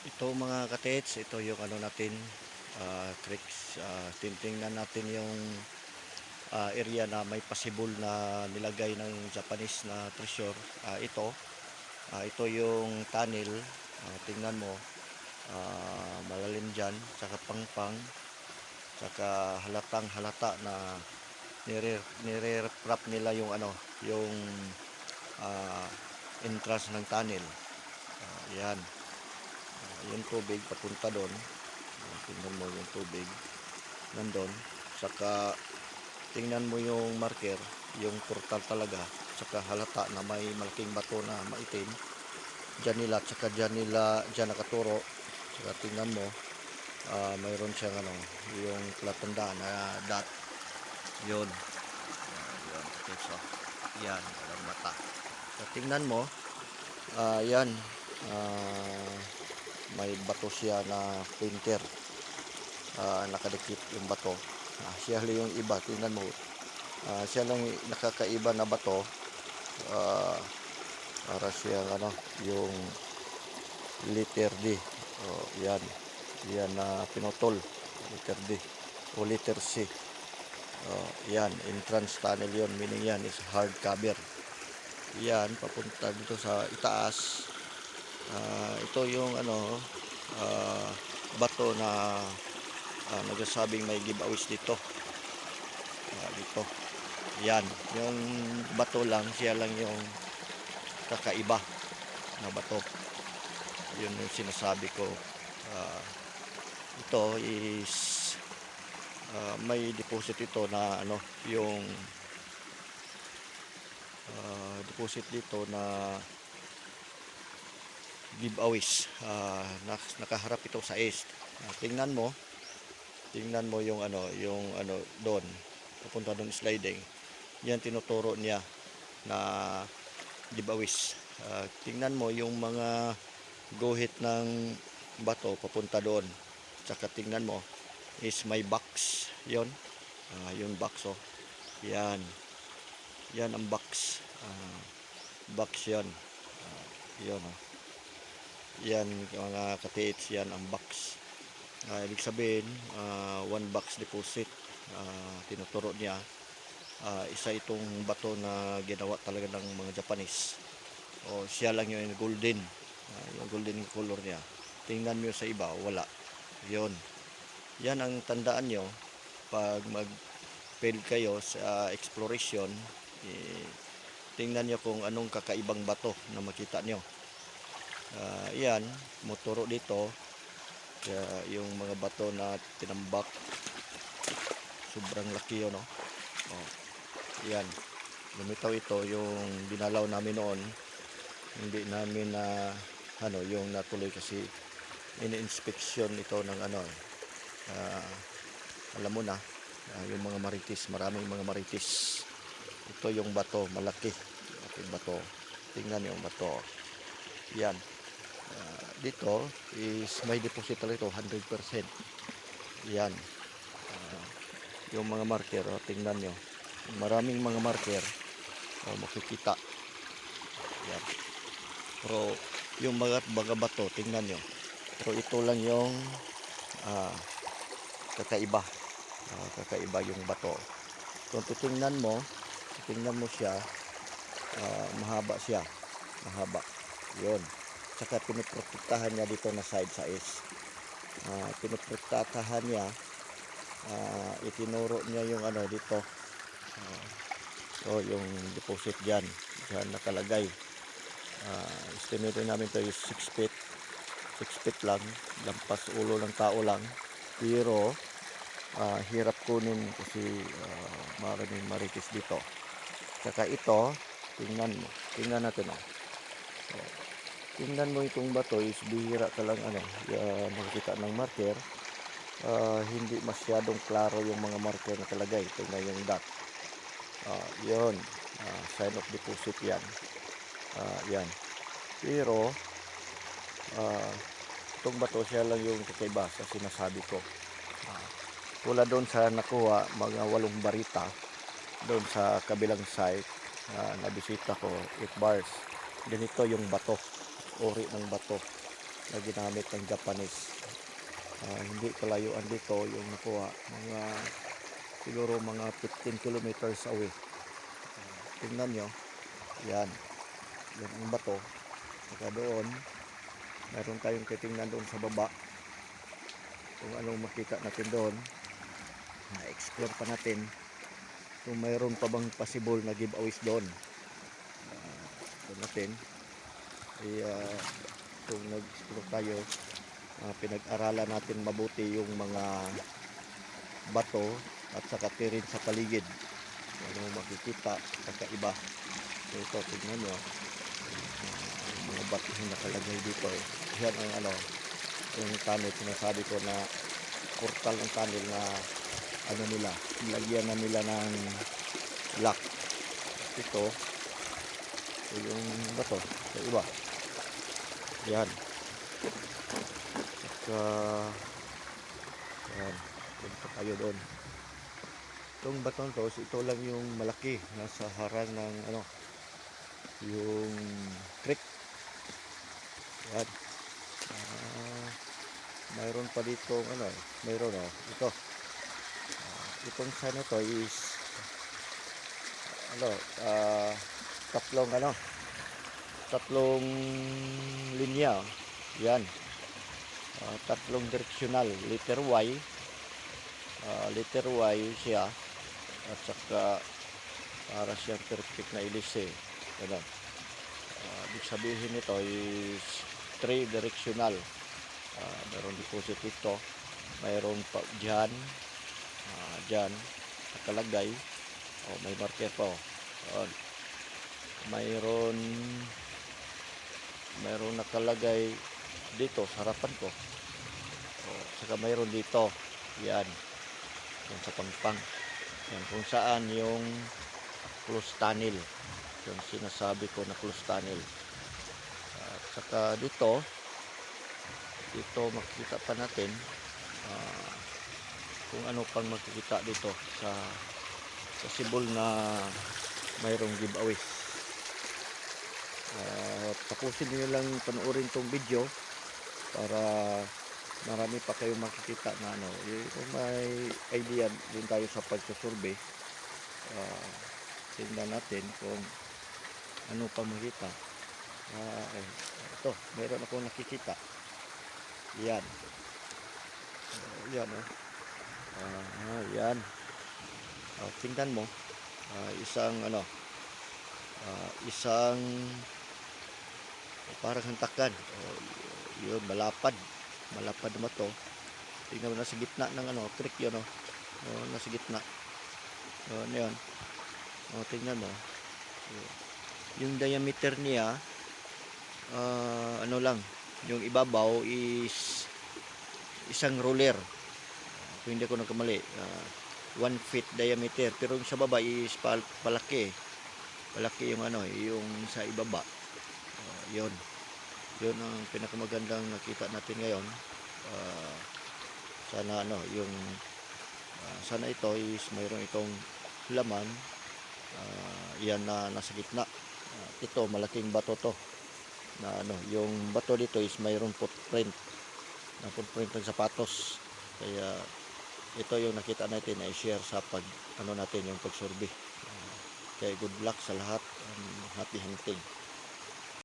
Ito mga katets, ito yung ano natin, ah, tricks. Ah, titingnan natin yung ah, area na may possible na nilagay ng Japanese na treasure. Ah, ito, ah, ito yung tunnel. Ah, tingnan mo, ah, malalim dyan, saka pangpang, saka halatang halata na nire, nire-wrap nila yung ano, yung ah, entrance ng tunnel. Ah, yan. Yung tubig papunta doon. Tingnan mo yung tubig nandun. Saka tingnan mo yung marker, yung portal talaga. Saka halata na may malaking bato na maitim. Diyan nila, saka diyan nila, diyan nakaturo. Saka tingnan mo, ah, mayroon siyang ano, yung palatandaan na dot. Yun. Ah, yun. Okay, so, yan, walang mata. So, tingnan mo, ah, yan, ah, may bato siya na painter. Ah, nakadikit yung bato. Ah, siya yung iba. Tingnan mo. Ah, siya lang nakakaiba na bato. Ah, para siya ano yung letter D. Oh, yan. Yan na pinutol. Letter D. O letter C. Oh, yan. Entrance tunnel yon meaning yan is hard cover. Yan papunta dito sa itaas Ah, ito yung ano ah, bato na ah, nagsasabing may giveaways dito. Ah, dito. Yan yung bato lang siya lang yung kakaiba na bato. Yun yung sinasabi ko. Ah, ito is ah, may deposit ito na ano yung ah, deposit dito na giveaways. Nak- nakaharap ito sa east. Ah, tingnan mo. Tingnan mo yung ano yung ano doon. Papunta doon sliding. Yan tinuturo niya na giveaways. Ah, tingnan mo yung mga guhit ng bato papunta doon. Tsaka tingnan mo is may box. Yon Ah, yung box oh. Yan. Yan ang box. Ah, box yan Ah, yun oh yan mga katiits yan ang box. Ah, ibig sabihin ah, one box deposit Ah, tinuturo niya. Ah, isa itong bato na ginawa talaga ng mga Japanese. O siya lang yung golden. Ah, yung golden color niya. Tingnan nyo sa iba wala. Yon yan ang tandaan nyo. Pag mag fail kayo sa exploration eh, tingnan nyo kung anong kakaibang bato na makita nyo Ah, yan, motoro dito. Kaya yung mga bato na tinambak. Sobrang laki yun, no? Oh. Yan. Lumitaw ito yung dinalaw namin noon. Hindi namin na ano, yung natuloy kasi ini-inspection ito ng ano. ah, alam mo na, ah, yung mga maritis, maraming mga maritis. Ito yung bato, malaki. Malaking bato. Tingnan yung bato. Yan. Ah, dito is may deposit talaga ito 100% yan. Ah, yung mga marker oh, tingnan nyo. Maraming mga marker oh, makikita. Yan. Pero yung mga, mga bato tingnan nyo. Pero ito lang yung ah, kakaiba. Ah, kakaiba yung bato. Kung titingnan mo titingnan mo siya ah, mahaba siya. Mahaba. Yun saka pinuprotektahan niya dito na side sa is uh, pinuprotektahan niya ah, itinuro niya yung ano dito Ah, so yung deposit dyan dyan nakalagay. Uh, estimate namin to is 6 feet 6 feet lang lampas ulo ng tao lang. Pero ah, hirap kunin kasi uh, maraming maritis dito. Saka ito tingnan mo tingnan natin oh. So, tingnan mo itong bato is bihira ka lang ano, uh, makikita ng marker. Ah, hindi masyadong klaro yung mga marker na kalagay. Tingnan yung dot. Ah, yun. Ah, sign of deposit yan. Ah, yan. Pero, ah, itong bato siya lang yung kakaiba sa sinasabi ko. Ah, tulad doon sa nakuha, mga walong barita, doon sa kabilang site, na nabisita ko, 8 bars. Ganito yung bato uri ng bato. na ginamit ng Japanese. Ah, hindi kalayuan dito yung nakuha. Mga siguro mga 15 kilometers away. Ah, tingnan nyo. Yan. Yan ang bato. Saka doon, meron tayong titingnan doon sa baba. Kung anong makita natin doon. Na-explore pa natin kung mayroon pa bang possible na giveaways doon. Uh, doon natin. Eh, ah, kung nag-explore tayo, ah, pinag-aralan natin mabuti yung mga bato at saka tirin sa paligid. Ano makikita, kakaiba. So ito, tignan nyo. Ah, mga bato yung nakalagay dito. Yan ang ano, yung tunnel, sinasabi ko na portal ng tunnel na ano nila, nilagyan na nila ng lock. Ito, ito yung bato, sa iba. Yan. Saka, yan, punta tayo doon. Itong batong to, ito lang yung malaki, nasa harang ng ano, yung creek. Yan. Ah, mayroon pa dito ano, mayroon oh, ito. Ah, itong sign na to is ano, ah, tatlong ano, tatlong linya. Yan. Ah, tatlong direksyonal, letter Y. Ah, letter Y siya. At saka para siyang perfect na ilise. Ano. Ah, ibig sabihin nito is three directional. Ah, mayroon deposit dito. Mayroon pa dyan. Ah, dyan. Nakalagay. Oh, may marker pa. Oh. Yun. Mayroon mayroon nakalagay dito sa harapan ko. Oh, saka mayroon dito. Yan. Yan sa pangpang. Yan kung saan yung close tunnel. Yung sinasabi ko na close tunnel. At saka dito, dito makikita pa natin ah, kung ano pang makikita dito sa possible na mayroong giveaway. Ah, tapusin niyo lang panoorin tong video para marami pa kayong makikita na ano. Y- Kung may idea din tayo sa pagsasurvey, ah, tingnan natin kung ano pa makita. Eh, ito, meron akong nakikita. Yan. Ah, yan, oh. Ah, yan. Ah, tingnan mo. Ah, isang, ano, ah, isang parang hantakan. Oh, y- yun, malapad. Malapad naman to. Tingnan mo, nasa gitna ng ano, creek yun, oh. Oh, nasa gitna. Oh, ano yun. Oh, tingnan mo. Oh. Yung diameter niya, ah, ano lang, yung ibabaw is isang roller. Kung hindi ko nagkamali, ah, one feet diameter. Pero yung sa baba is pal palaki. Palaki yung ano, yung sa ibaba. Yun. Yun ang pinakamagandang nakita natin ngayon. Ah, sana ano, yung ah, sana ito is mayroon itong laman. Ah, yan na nasa gitna. Ah, ito, malaking bato to. Na ano, yung bato dito is mayroong footprint. Na footprint ng sapatos. Kaya ito yung nakita natin na i-share sa pag ano natin yung pag-survey. Ah, kaya good luck sa lahat and happy hunting.